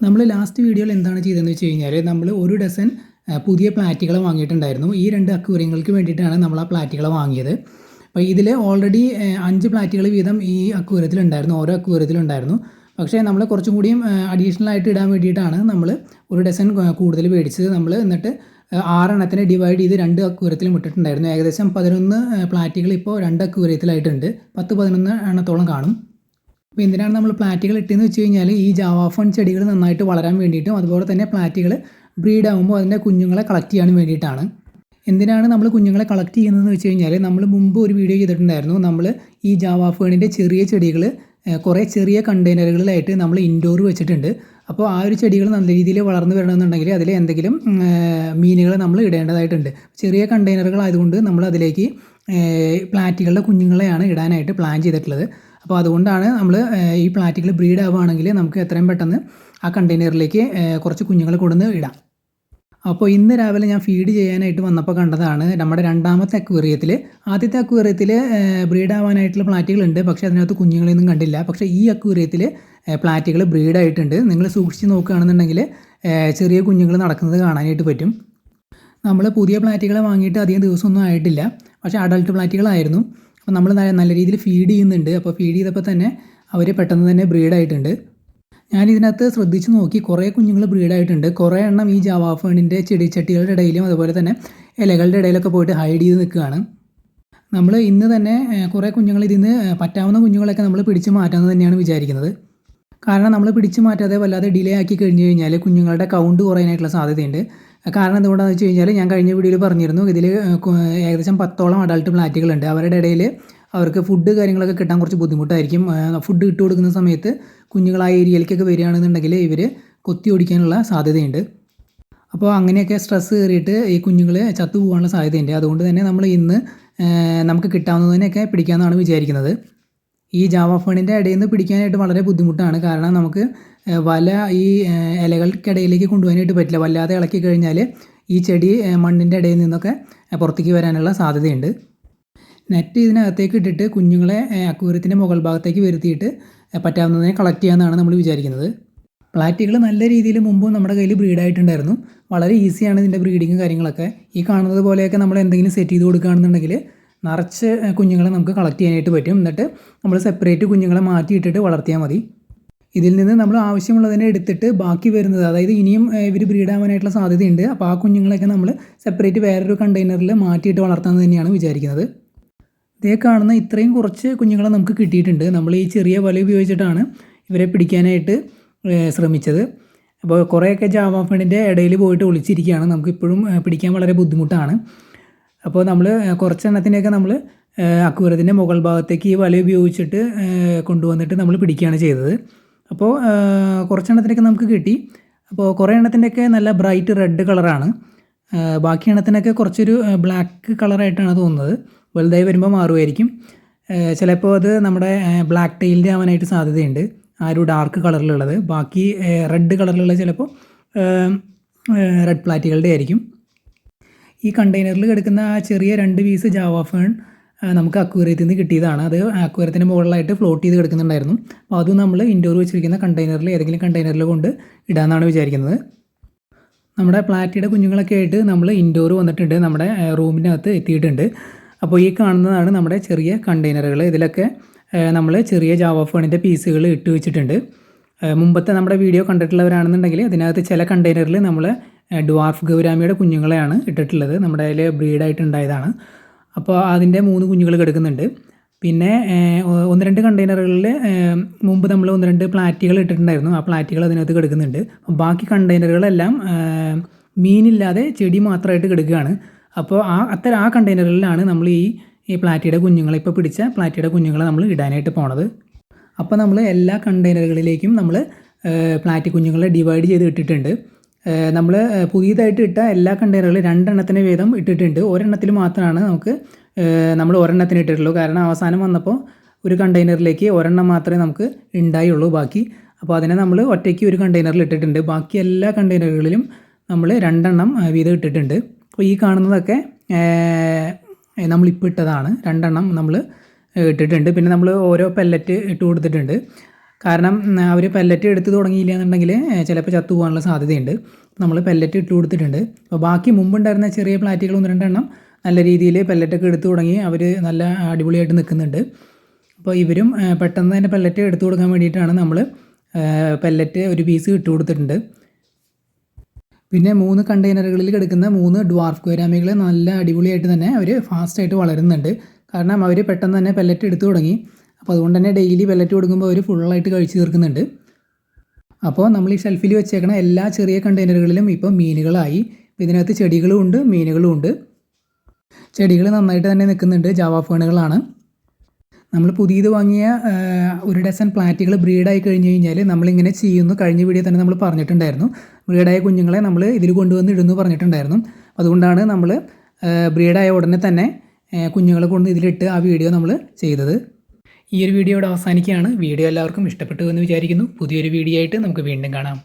നമ്മൾ ലാസ്റ്റ് വീഡിയോയിൽ എന്താണ് ചെയ്തതെന്ന് വെച്ച് കഴിഞ്ഞാൽ നമ്മൾ ഒരു ഡസൻ പുതിയ പ്ലാറ്റുകൾ വാങ്ങിയിട്ടുണ്ടായിരുന്നു. ഈ രണ്ട് അക്വേറിയങ്ങൾക്ക് വേണ്ടിയിട്ടാണ് നമ്മൾ ആ പ്ലാറ്റുകൾ വാങ്ങിയത്. അപ്പോൾ ഇതിൽ ഓൾറെഡി അഞ്ച് പ്ലാറ്റുകൾ വീതം ഈ അക്വേറിയത്തിലുണ്ടായിരുന്നു ഓരോ അക്വേറിയത്തിലുണ്ടായിരുന്നു പക്ഷേ നമ്മൾ കുറച്ചും കൂടിയും അഡീഷണൽ ആയിട്ട് ഇടാൻ വേണ്ടിയിട്ടാണ് നമ്മൾ ഒരു ഡസൻ കൂടുതൽ മേടിച്ചത്. നമ്മൾ എന്നിട്ട് ആറെണ്ണത്തിന് ഡിവൈഡ് ചെയ്ത് രണ്ട് അക്വേറിയത്തിലും ഇട്ടിട്ടുണ്ടായിരുന്നു. ഏകദേശം പതിനൊന്ന് പ്ലാറ്റുകൾ ഇപ്പോൾ രണ്ട് അക്വേറിയത്തിലായിട്ടുണ്ട് പത്ത് പതിനൊന്ന് എണ്ണത്തോളം കാണും. അപ്പോൾ എന്തിനാണ് നമ്മൾ പ്ലാറ്റുകൾ ഇട്ടെന്ന് വെച്ച് കഴിഞ്ഞാൽ ഈ ജാവാഫോൺ ചെടികൾ നന്നായിട്ട് വളരാൻ വേണ്ടിയിട്ടും അതുപോലെ തന്നെ പ്ലാറ്റുകൾ ബ്രീഡ് ആകുമ്പോൾ അതിന്റെ കുഞ്ഞുങ്ങളെ കളക്ട് ചെയ്യാൻ വേണ്ടിയിട്ടാണ്. എന്തിനാണ് നമ്മൾ കുഞ്ഞുങ്ങളെ കളക്ട് ചെയ്യുന്നതെന്ന് വെച്ച് കഴിഞ്ഞാൽ നമ്മൾ മുമ്പ് ഒരു വീഡിയോ ചെയ്തിട്ടുണ്ടായിരുന്നു. നമ്മൾ ഈ ജാവാഫേണിന്റെ ചെറിയ ചെടികൾ കുറേ ചെറിയ കണ്ടെയ്നറുകളിലായിട്ട് നമ്മൾ ഇൻഡോർ വെച്ചിട്ടുണ്ട്. അപ്പോൾ ആ ഒരു ചെടികൾ നല്ല രീതിയിൽ വളർന്നു വരണമെന്നുണ്ടെങ്കിൽ അതിൽ എന്തെങ്കിലും മീനുകൾ നമ്മൾ ഇടേണ്ടതായിട്ടുണ്ട്. ചെറിയ കണ്ടെയ്നറുകളായതുകൊണ്ട് നമ്മൾ അതിലേക്ക് പ്ലാറ്റുകളുടെ കുഞ്ഞുങ്ങളെയാണ് ഇടാനായിട്ട് പ്ലാൻ ചെയ്തിട്ടുള്ളത്. അപ്പോൾ അതുകൊണ്ടാണ് നമ്മൾ ഈ പ്ലാറ്റുകൾ ബ്രീഡ് ആവുകയാണെങ്കിൽ നമുക്ക് എത്രയും പെട്ടെന്ന് ആ കണ്ടെയ്നറിലേക്ക് കുറച്ച് കുഞ്ഞുങ്ങൾ കൊടുന്ന് ഇടാം. അപ്പോൾ ഇന്ന് രാവിലെ ഞാൻ ഫീഡ് ചെയ്യാനായിട്ട് വന്നപ്പോൾ കണ്ടതാണ് നമ്മുടെ രണ്ടാമത്തെ അക്വേറിയത്തിൽ ആദ്യത്തെ അക്വേറിയത്തിൽ ബ്രീഡ് ആവാനായിട്ടുള്ള പ്ലാറ്റുകളുണ്ട് പക്ഷേ അതിനകത്ത് കുഞ്ഞുങ്ങളെയൊന്നും കണ്ടില്ല. പക്ഷേ ഈ അക്വേറിയത്തിൽ പ്ലാറ്റുകൾ ബ്രീഡായിട്ടുണ്ട് നിങ്ങൾ സൂക്ഷിച്ച് നോക്കുകയാണെന്നുണ്ടെങ്കിൽ ചെറിയ കുഞ്ഞുങ്ങൾ നടക്കുന്നത് കാണാനായിട്ട് പറ്റും. നമ്മൾ പുതിയ പ്ലാറ്റുകളെ വാങ്ങിയിട്ട് അധികം ദിവസമൊന്നും ആയിട്ടില്ല. പക്ഷേ അഡൾട്ട് പ്ലാറ്റുകളായിരുന്നു അപ്പോൾ നമ്മൾ നല്ല രീതിയിൽ ഫീഡ് ചെയ്യുന്നുണ്ട്. അപ്പോൾ ഫീഡ് ചെയ്തപ്പോൾ തന്നെ അവർ പെട്ടെന്ന് തന്നെ ബ്രീഡായിട്ടുണ്ട് ഞാൻ ഇതിനകത്ത് ശ്രദ്ധിച്ച് നോക്കി കുറേ കുഞ്ഞുങ്ങൾ ബ്രീഡായിട്ടുണ്ട് കുറേ എണ്ണം ഈ ജവാഫേണിന്റെ ചെടിച്ചട്ടികളുടെ ഇടയിലും അതുപോലെ തന്നെ ഇലകളുടെ ഇടയിലൊക്കെ പോയിട്ട് ഹൈഡ് ചെയ്ത് നിൽക്കുകയാണ്. നമ്മൾ ഇന്ന് തന്നെ കുറേ കുഞ്ഞുങ്ങൾ ഇതിൽ നിന്ന് പറ്റാവുന്ന കുഞ്ഞുങ്ങളൊക്കെ നമ്മൾ പിടിച്ച് മാറ്റാമെന്ന് തന്നെയാണ് വിചാരിക്കുന്നത്. കാരണം നമ്മൾ പിടിച്ച് മാറ്റാതെ വല്ലാതെ ഡിലേ ആക്കി കഴിഞ്ഞ് കഴിഞ്ഞാൽ കുഞ്ഞുങ്ങളുടെ കൗണ്ട് കുറയാനായിട്ടുള്ള സാധ്യതയുണ്ട്. കാരണം എന്തുകൊണ്ടാണെന്ന് വെച്ച് കഴിഞ്ഞാൽ ഞാൻ കഴിഞ്ഞ വീഡിയോയിൽ പറഞ്ഞിരുന്നു ഇതിൽ ഏകദേശം പത്തോളം അഡൾട്ട് പ്ലാറ്റുകളുണ്ട് അവരുടെ ഇടയിൽ അവർക്ക് ഫുഡ് കാര്യങ്ങളൊക്കെ കിട്ടാൻ കുറച്ച് ബുദ്ധിമുട്ടായിരിക്കും. ഫുഡ് ഇട്ട് കൊടുക്കുന്ന സമയത്ത് കുഞ്ഞുങ്ങളായ ഏരിയയിലേക്കൊക്കെ വരികയാണെന്നുണ്ടെങ്കിൽ ഇവർ കൊത്തി ഓടിക്കാനുള്ള സാധ്യതയുണ്ട്. അപ്പോൾ അങ്ങനെയൊക്കെ സ്ട്രെസ്സ് കയറിയിട്ട് ഈ കുഞ്ഞുങ്ങൾ ചത്തു പോകാനുള്ള സാധ്യതയുണ്ട്. അതുകൊണ്ട് തന്നെ നമ്മൾ ഇന്ന് നമുക്ക് കിട്ടാവുന്നതിനെയൊക്കെ പിടിക്കാമെന്നാണ് വിചാരിക്കുന്നത്. ഈ ജാവാഫേണിന്റെ ഇടയിൽ നിന്ന് പിടിക്കാനായിട്ട് വളരെ ബുദ്ധിമുട്ടാണ്. കാരണം നമുക്ക് വല ഈ ഇലകൾക്കിടയിലേക്ക് കൊണ്ടുപോകാനായിട്ട് പറ്റില്ല. വല്ലാതെ ഇളക്കി കഴിഞ്ഞാൽ ഈ ചെടി മണ്ണിന്റെ ഇടയിൽ നിന്നൊക്കെ പുറത്തേക്ക് വരാനുള്ള സാധ്യതയുണ്ട്. നെറ്റ് ഇതിനകത്തേക്ക് ഇട്ടിട്ട് കുഞ്ഞുങ്ങളെ അക്വേറിയത്തിന്റെ മുകൾ ഭാഗത്തേക്ക് വരുത്തിയിട്ട് പറ്റാവുന്നതിനെ കളക്ട് ചെയ്യാമെന്നാണ് നമ്മൾ വിചാരിക്കുന്നത്. പ്ലാറ്റുകൾ നല്ല രീതിയിൽ മുമ്പ് നമ്മുടെ കയ്യിൽ ബ്രീഡായിട്ടുണ്ടായിരുന്നു വളരെ ഈസിയാണ് ഇതിന്റെ ബ്രീഡിങ്ങും കാര്യങ്ങളൊക്കെ. ഈ കാണുന്നത് പോലെയൊക്കെ നമ്മൾ എന്തെങ്കിലും സെറ്റ് ചെയ്ത് കൊടുക്കുകയാണെന്നുണ്ടെങ്കിൽ നിറച്ച് കുഞ്ഞുങ്ങളെ നമുക്ക് കളക്ട് ചെയ്യാനായിട്ട് പറ്റും. എന്നിട്ട് നമ്മൾ സെപ്പറേറ്റ് കുഞ്ഞുങ്ങളെ മാറ്റിയിട്ടിട്ട് വളർത്തിയാൽ മതി. ഇതിൽ നിന്ന് നമ്മൾ ആവശ്യമുള്ളതിനെ എടുത്തിട്ട് ബാക്കി വരുന്നത് അതായത് ഇനിയും ഇവർ ബ്രീഡാവാനായിട്ടുള്ള സാധ്യതയുണ്ട്. അപ്പോൾ ആ കുഞ്ഞുങ്ങളെയൊക്കെ നമ്മൾ സെപ്പറേറ്റ് വേറൊരു കണ്ടെയ്നറിൽ മാറ്റിയിട്ട് വളർത്താമെന്ന് തന്നെയാണ് വിചാരിക്കുന്നത്. ഇതേ കാണുന്ന ഇത്രയും കുറച്ച് കുഞ്ഞുങ്ങളെ നമുക്ക് കിട്ടിയിട്ടുണ്ട്. നമ്മൾ ഈ ചെറിയ വല ഉപയോഗിച്ചിട്ടാണ് ഇവരെ പിടിക്കാനായിട്ട് ശ്രമിച്ചത്. അപ്പോൾ കുറേയൊക്കെ ജാവാ ഫണ്ടിന്റെ ഇടയിൽ പോയിട്ട് ഒളിച്ചിരിക്കുകയാണ്. നമുക്കിപ്പോഴും പിടിക്കാൻ വളരെ ബുദ്ധിമുട്ടാണ്. അപ്പോൾ നമ്മൾ കുറച്ചെണ്ണത്തിനെയൊക്കെ നമ്മൾ അക്കൂരത്തിന്റെ മുകൾ ഭാഗത്തേക്ക് ഈ വല ഉപയോഗിച്ചിട്ട് കൊണ്ടുവന്നിട്ട് നമ്മൾ പിടിക്കുകയാണ് ചെയ്തത്. അപ്പോൾ കുറച്ചെണ്ണത്തിനൊക്കെ നമുക്ക് കിട്ടി. അപ്പോൾ കുറേ എണ്ണത്തിന്റെയൊക്കെ നല്ല ബ്രൈറ്റ് റെഡ് കളറാണ്. ബാക്കി എണ്ണത്തിനൊക്കെ കുറച്ചൊരു ബ്ലാക്ക് കളറായിട്ടാണ് തോന്നുന്നത്. വലുതായി വരുമ്പോൾ മാറുമായിരിക്കും. ചിലപ്പോൾ അത് നമ്മുടെ ബ്ലാക്ക് ടെയിലിന്റെ ആവാനായിട്ട് സാധ്യതയുണ്ട്. ആ ഒരു ഡാർക്ക് കളറിലുള്ളത്. ബാക്കി റെഡ് കളറിലുള്ള ചിലപ്പോൾ റെഡ് പ്ലാറ്റുകളുടെ ആയിരിക്കും. ഈ കണ്ടെയ്നറിൽ കിടക്കുന്ന ആ ചെറിയ രണ്ട് പീസ് ജാവ ഫേൺ ആ, നമുക്ക് അക്വേറിയത്തിൽ നിന്ന് കിട്ടിയതാണ്. അത് അക്വേറിയത്തിന്റെ മുകളിലായിട്ട് ഫ്ലോട്ട് ചെയ്ത് കിടക്കുന്നുണ്ടായിരുന്നു. അപ്പോൾ അത് നമ്മൾ ഇൻഡോർ വെച്ചിരിക്കുന്ന കണ്ടെയ്നറിൽ ഏതെങ്കിലും കണ്ടെയ്നറിൽ കൊണ്ട് ഇടാമെന്നാണ് വിചാരിക്കുന്നത്. നമ്മുടെ പ്ലാറ്റിയുടെ കുഞ്ഞുങ്ങളൊക്കെ ആയിട്ട് നമ്മൾ ഇൻഡോർ വന്നിട്ടുണ്ട്. നമ്മുടെ റൂമിനകത്ത് എത്തിയിട്ടുണ്ട്. അപ്പോൾ ഈ കാണുന്നതാണ് നമ്മുടെ ചെറിയ കണ്ടെയ്നറുകൾ ഇതിലൊക്കെ നമ്മൾ ചെറിയ ജാവ ഫോണിന്റെ പീസുകൾ ഇട്ട് വെച്ചിട്ടുണ്ട്. മുമ്പത്തെ നമ്മുടെ വീഡിയോ കണ്ടിട്ടുള്ളവരാണെന്നുണ്ടെങ്കിൽ അതിനകത്ത് ചില കണ്ടെയ്നറിൽ നമ്മൾ ഡ്വാർഫ് ഗൗരാമിയുടെ കുഞ്ഞുങ്ങളെയാണ് ഇട്ടിട്ടുള്ളത്. നമ്മുടെ അതിൽ ബ്രീഡായിട്ടുണ്ടായതാണ് അപ്പോൾ അതിന്റെ മൂന്ന് കുഞ്ഞുങ്ങൾ കിടക്കുന്നുണ്ട്. പിന്നെ ഒന്ന് രണ്ട് കണ്ടെയ്നറുകളിൽ മുമ്പ് നമ്മൾ ഒന്ന് രണ്ട് പ്ലാറ്റുകൾ ഇട്ടിട്ടുണ്ടായിരുന്നു. ആ പ്ലാറ്റുകൾ അതിനകത്ത് കിടക്കുന്നുണ്ട്. ബാക്കി കണ്ടെയ്നറുകളെല്ലാം മീനില്ലാതെ ചെടി മാത്രമായിട്ട് കിടക്കുകയാണ്. അപ്പോൾ ആ അത്തരം ആ കണ്ടെയ്നറുകളിലാണ് നമ്മൾ ഈ ഈ പ്ലാറ്റിയുടെ കുഞ്ഞുങ്ങളെ ഇപ്പോൾ പിടിച്ച പ്ലാറ്റിയുടെ കുഞ്ഞുങ്ങളെ നമ്മൾ ഇടാനായിട്ട് പോണത്. അപ്പോൾ നമ്മൾ എല്ലാ കണ്ടെയ്നറുകളിലേക്കും നമ്മൾ പ്ലാറ്റി കുഞ്ഞുങ്ങളെ ഡിവൈഡ് ചെയ്ത് ഇട്ടിട്ടുണ്ട്. നമ്മൾ പുതിയതായിട്ട് ഇട്ട എല്ലാ കണ്ടെയ്നറുകളും രണ്ടെണ്ണത്തിന് വീതം ഇട്ടിട്ടുണ്ട്. ഒരെണ്ണത്തിൽ മാത്രമാണ് നമുക്ക് നമ്മൾ ഒരെണ്ണത്തിന് ഇട്ടിട്ടുള്ളൂ. കാരണം അവസാനം വന്നപ്പോൾ ഒരു കണ്ടെയ്നറിലേക്ക് ഒരെണ്ണം മാത്രമേ നമുക്ക് ഉണ്ടായുള്ളൂ ബാക്കി. അപ്പോൾ അതിനെ നമ്മൾ ഒറ്റയ്ക്ക് ഒരു കണ്ടെയ്നറിൽ ഇട്ടിട്ടുണ്ട്. ബാക്കി എല്ലാ കണ്ടെയ്നറുകളിലും നമ്മൾ രണ്ടെണ്ണം വീതം ഇട്ടിട്ടുണ്ട്. അപ്പോൾ ഈ കാണുന്നതൊക്കെ നമ്മളിപ്പോൾ ഇട്ടതാണ്. രണ്ടെണ്ണം നമ്മൾ ഇട്ടിട്ടുണ്ട്. പിന്നെ നമ്മൾ ഓരോ പെല്ലറ്റ് ഇട്ട് കൊടുത്തിട്ടുണ്ട്. കാരണം അവർ പെല്ലറ്റ് എടുത്ത് തുടങ്ങിയില്ല എന്നുണ്ടെങ്കിൽ ചിലപ്പോൾ ചത്തു പോകാനുള്ള സാധ്യതയുണ്ട്. നമ്മൾ പെല്ലറ്റ് ഇട്ട് കൊടുത്തിട്ടുണ്ട്. അപ്പോൾ ബാക്കി മുമ്പുണ്ടായിരുന്ന ചെറിയ പ്ലാറ്റുകൾ ഒന്ന് രണ്ടെണ്ണം നല്ല രീതിയിൽ പെല്ലറ്റൊക്കെ എടുത്തു തുടങ്ങി അവർ നല്ല അടിപൊളിയായിട്ട് നിൽക്കുന്നുണ്ട്. അപ്പോൾ ഇവരും പെട്ടെന്ന് തന്നെ പെല്ലറ്റ് എടുത്തു കൊടുക്കാൻ വേണ്ടിയിട്ടാണ് നമ്മൾ പെല്ലറ്റ് ഒരു പീസ് ഇട്ട് കൊടുത്തിട്ടുണ്ട്. പിന്നെ മൂന്ന് കണ്ടെയ്നറുകളിൽ കിടക്കുന്ന മൂന്ന് ഡ്വാർഫ് കുരാമികൾ നല്ല അടിപൊളിയായിട്ട് തന്നെ അവർ ഫാസ്റ്റായിട്ട് വളരുന്നുണ്ട്. കാരണം അവർ പെട്ടെന്ന് തന്നെ പെല്ലറ്റ് എടുത്തു തുടങ്ങി. അപ്പോൾ അതുകൊണ്ട് തന്നെ ഡെയിലി പെല്ലറ്റ് കൊടുക്കുമ്പോൾ അവർ ഫുള്ളായിട്ട് കഴിച്ച് തീർക്കുന്നുണ്ട്. അപ്പോൾ നമ്മൾ ഈ ഷെൽഫിൽ വെച്ചേക്കണ എല്ലാ ചെറിയ കണ്ടെയ്നറുകളിലും ഇപ്പോൾ മീനുകളായി. ഇതിനകത്ത് ചെടികളും ഉണ്ട് മീനുകളും ഉണ്ട്. ചെടികൾ നന്നായിട്ട് തന്നെ നിൽക്കുന്നുണ്ട് ജാവ ഫേണുകളാണ്. നമ്മൾ പുതിയത് വാങ്ങിയ ഒരു ഡസൻ പ്ലാറ്റുകൾ ബ്രീഡായി കഴിഞ്ഞ് കഴിഞ്ഞാൽ നമ്മളിങ്ങനെ ചെയ്യുന്നു. കഴിഞ്ഞ വീഡിയോ തന്നെ നമ്മൾ പറഞ്ഞിട്ടുണ്ടായിരുന്നു. ബ്രീഡായ കുഞ്ഞുങ്ങളെ നമ്മൾ ഇതിൽ കൊണ്ടുവന്ന് ഇടുന്നു പറഞ്ഞിട്ടുണ്ടായിരുന്നു. അതുകൊണ്ടാണ് നമ്മൾ ബ്രീഡായ ഉടനെ തന്നെ കുഞ്ഞുങ്ങളെ കൊണ്ട് ഇതിലിട്ട് ആ വീഡിയോ നമ്മൾ ചെയ്തത്. ഈ ഒരു വീഡിയോ ഇവിടെ അവസാനിക്കുകയാണ്. വീഡിയോ എല്ലാവർക്കും ഇഷ്ടപ്പെട്ടു എന്ന് വിചാരിക്കുന്നു. പുതിയൊരു വീഡിയോ ആയിട്ട് നമുക്ക് വീണ്ടും കാണാം.